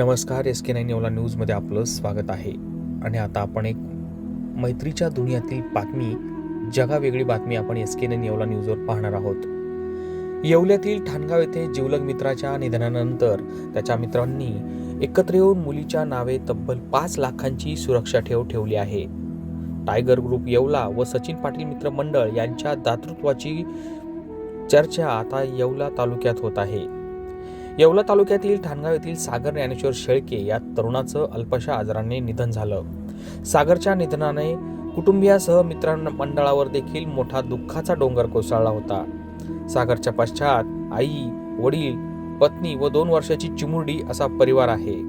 नमस्कार S K nine Yeola न्यूजमध्ये आपलं स्वागत आहे. आणि आता आपण एक मैत्रीच्या दुनियातील बातमी जगावेगळी बातमी आपण एस के नाईन येवला न्यूजवर पाहणार आहोत. येवल्यातील ठाणगाव येथे जिवलग मित्राच्या निधनानंतर त्याच्या मित्रांनी एकत्र येऊन मुलीच्या नावे तब्बल पाच लाखांची सुरक्षा ठेव ठेवली आहे. टायगर ग्रुप येवला व सचिन पाटील मित्र मंडळ यांच्या दातृत्वाची चर्चा आता येवला तालुक्यात होत आहे. येवला तालुक्यातील ठाणगाव येथील सागर ज्ञानेश्वर शेळके या तरुणाचं अल्पशा आजाराने निधन झालं. सागरच्या निधनाने कुटुंबियासह मित्रमंडळावर देखील मोठा दुःखाचा डोंगर कोसळला होता. सागरच्या पश्चात आई वडील पत्नी व दोन वर्षाची चिमुरडी असा परिवार आहे.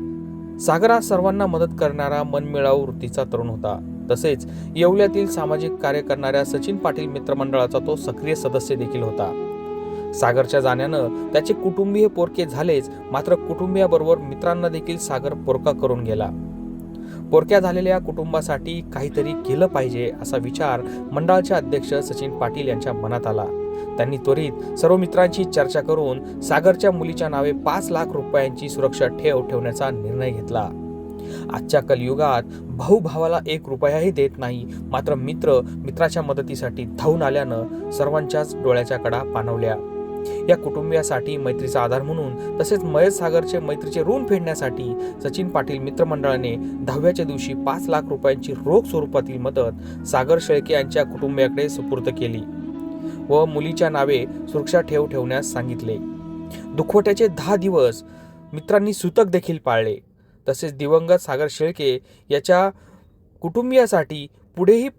सागर हा सर्वांना मदत करणारा मनमिळाऊ वृत्तीचा तरुण होता. तसेच येवल्यातील सामाजिक कार्य करणाऱ्या सचिन पाटील मित्रमंडळाचा तो सक्रिय सदस्य देखील होता. सागरच्या जाण्यानं त्याचे कुटुंबीय पोरके झालेच मात्र कुटुंबियाबरोबर मित्रांना देखील सागर पोरका करून गेला. पोरक्या झालेल्या कुटुंबासाठी काहीतरी केलं पाहिजे असा विचार मंडळाचे अध्यक्ष सचिन पाटील यांच्या मनात आला. त्यांनी त्वरित सर्व मित्रांची चर्चा करून सागरच्या मुलीच्या नावे पाच लाख रुपयांची सुरक्षा ठेव ठेवण्याचा निर्णय घेतला. आजच्या कलयुगात भाऊ भावाला एक रुपयाही देत नाही मात्र मित्र मित्राच्या मदतीसाठी धावून आल्यानं सर्वांच्याच डोळ्याच्या कडा पाणवल्या या कुटुंबियासाठी मैत्रीचा आधार म्हणून तसेच महेश सागरचे मैत्रीचे ऋण फेडण्यासाठी सचिन पाटील मित्रमंडळाने दहाव्याच्या दिवशी पाच लाख रुपयांची रोख स्वरूपातील मदत सागर शेळके यांच्या कुटुंबियाकडे सुपूर्द केली व मुलीच्या नावे सुरक्षा ठेव ठेवण्यास सांगितले. दुखवट्याचे दहा दिवस मित्रांनी सुतक देखील पाळले. तसेच दिवंगत सागर शेळके याच्या कुटुंबियासाठी पुढेही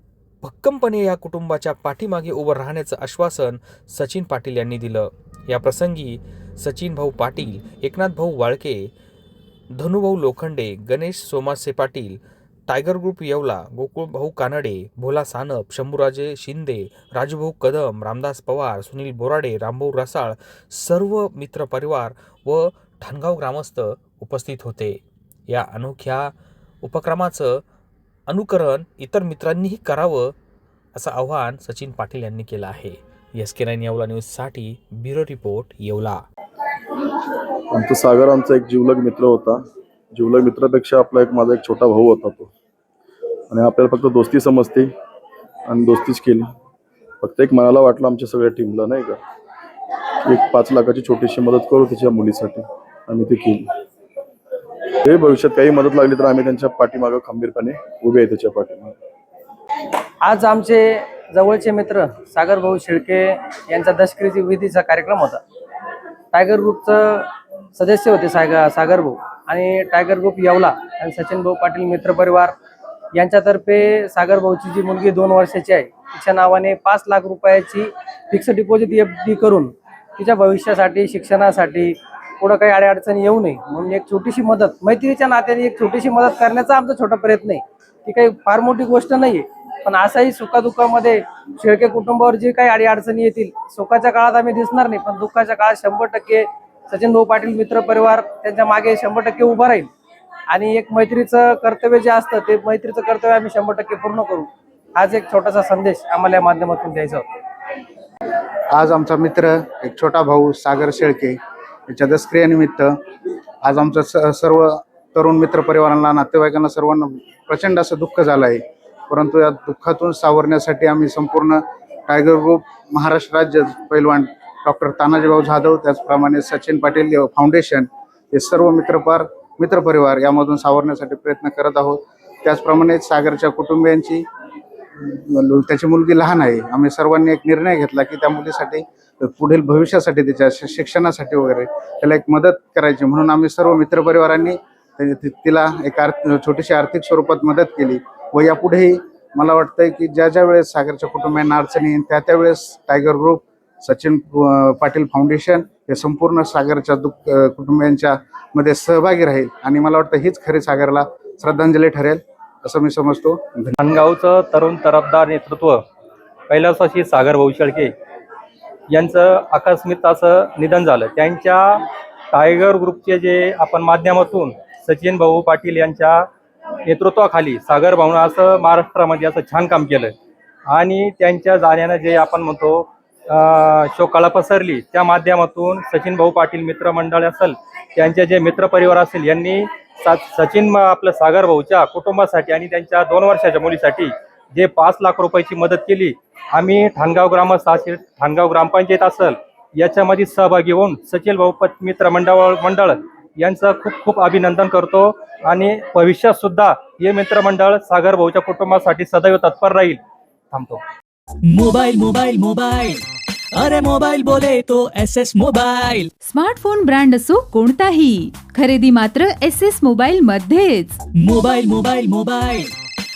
भक्कमपणे या कुटुंबाच्या पाठीमागे उभं राहण्याचं आश्वासन सचिन पाटील यांनी दिलं. या प्रसंगी सचिन भाऊ पाटील एकनाथ भाऊ वाळके धनुभाऊ लोखंडे गणेश सोमासे पाटील टायगर ग्रुप येवला गोकुळ भाऊ कानडे भोला सानप शंभूराजे शिंदे राजूभाऊ कदम रामदास पवार सुनील बोराडे रामभाऊ रसाळ सर्व मित्रपरिवार व ठाणगाव ग्रामस्थ उपस्थित होते. या अनोख्या उपक्रमाचं अनुकरण इतर मित्रांनीही करावं असं आवाहन सचिन पाटील यांनी केलं आहे. एस के नाईन येवला न्यूजसाठी ब्युरो रिपोर्ट येवला. आमचा सागर आमचा एक जिवलग मित्र होता. जिवलग मित्रापेक्षा आपला एक माझा एक छोटा भाऊ होता तो. आणि आपल्याला फक्त दोस्ती समजते आणि दोस्तीच केली. फक्त एक मनाला वाटलं आमच्या सगळ्या टीमला नाही का? एक पाच लाखाची छोटीशी मदत करू त्याच्या मुलीसाठी. आम्ही ती केली. ते भविष्यात काही मदत लागली तर आम्ही त्यांच्या पाठीमागं खंबीरपणे उभे आहे त्याच्या पाठीमागे. आज आमचे जवळचे मित्र सागर भाऊ शेळके यांचा दशकरीची विधीचा कार्यक्रम होता. टायगर ग्रुपचं सदस्य होते सागर सागर भाऊ आणि टायगर ग्रुप येवला आणि सचिन भाऊ पाटील मित्रपरिवार यांच्यातर्फे सागर भाऊची जी मुलगी दोन वर्षाची आहे तिच्या नावाने पाच लाख रुपयाची फिक्स डिपॉझिट एफ डी करून तिच्या भविष्यासाठी शिक्षणासाठी पुढं काही अडचणी येऊ नये. म्हणून एक छोटीशी मदत मैत्रीच्या नात्याने एक छोटीशी मदत करण्याचा आमचा छोटा प्रयत्न आहे. ती काही फार मोठी गोष्ट नाहीये. पण असाही सुखादुःखामध्ये शेळके कुटुंबावर जे काही अडी अडचणी येतील सुखाच्या काळात आम्ही दिसणार नाही. पण दुःखाच्या काळात शंभर टक्के सचिन भाऊ पाटील मित्र परिवार त्यांच्या मागे शंभर टक्के उभा राहील. आणि एक मैत्रीचं कर्तव्य जे असतं ते मैत्रीचं कर्तव्य आम्ही शंभर टक्के पूर्ण करू. हाच एक छोटासा संदेश आम्हाला या माध्यमातून द्यायचा होता. आज आमचा मित्र एक छोटा भाऊ सागर शेळके याच्या दसक्रियानिमित्त आज आमचं स सर्व तरुण मित्र परिवारांना नातेवाईकांना सर्वांना प्रचंड असं दुःख झालं आहे. परंतु या दुःखातून सावरण्यासाठी आम्ही संपूर्ण टायगर ग्रुप महाराष्ट्र राज्य पैलवान डॉक्टर तानाजीभाऊ जाधव त्याचप्रमाणे सचिन पाटील फाउंडेशन हे सर्व मित्रपार मित्रपरिवार यामधून सावरण्यासाठी प्रयत्न करत आहोत. त्याचप्रमाणे सागरच्या कुटुंबियांची त्याची मुलगी लहान आहे. आम्ही सर्वांनी एक निर्णय घेतला की त्या मुलीसाठी पुढील भविष्यासाठी तिच्या शिक्षणासाठी वगैरे त्याला एक मदत करायची. म्हणून आम्ही सर्व मित्रपरिवारांनी तिला एक आर्थ छोटीशी आर्थिक स्वरूपात मदत केली व यापुढेही मला वाटतंय की ज्या ज्या वेळेस सागरच्या कुटुंबियांना अडचणी येईल त्या त्यावेळेस tiger group Sachin Patil foundation हे संपूर्ण सागरच्या दुःख कुटुंबियांच्या मध्ये सहभागी राहील आणि मला वाटतं हीच खरी सागरला श्रद्धांजली ठरेल असं मी समजतो. धनगावचं तरुण तरफदार नेतृत्व कैलासाशी सागर भाऊ शेळके यांचं आकस्मित असं निधन झालं. त्यांच्या टायगर ग्रुपचे जे आपण माध्यमातून सचिन भाऊ पाटील यांच्या नेतृत्वाखाली सागर भाऊनं असं महाराष्ट्रामध्ये असं छान काम केलं. आणि त्यांच्या जाण्यानं जे आपण म्हणतो शोकाला पसरली त्या माध्यमातून सचिन भाऊ पाटील मित्रमंडळ असेल त्यांचे जे मित्रपरिवार असेल यांनी सा सचिन आपलं सागर भाऊच्या कुटुंबासाठी आणि त्यांच्या दोन वर्षाच्या मुलीसाठी जे पाच लाख रुपयाची मदत केली आम्ही ठाणगाव ग्रामस्थ असेल ठाणगाव ग्रामपंचायत असेल याच्यामध्ये सहभागी होऊन सचिन भाऊ पत मित्र मंडळ मंडळ यांचं खूप खूप अभिनंदन करतो. आणि भविष्यात सुद्धा हे मित्रमंडळ सागर भाऊच्या कुटुंबासाठी सदैव तत्पर राहील. थांबतो. मोबाइल मोबाइल मोबाइल अरे मोबाइल बोले तो S S mobile smartphone brand असो कोणताही खरेदी मात्र एस एस मोबाईल मध्येच मोबाइल मोबाइल मोबाइल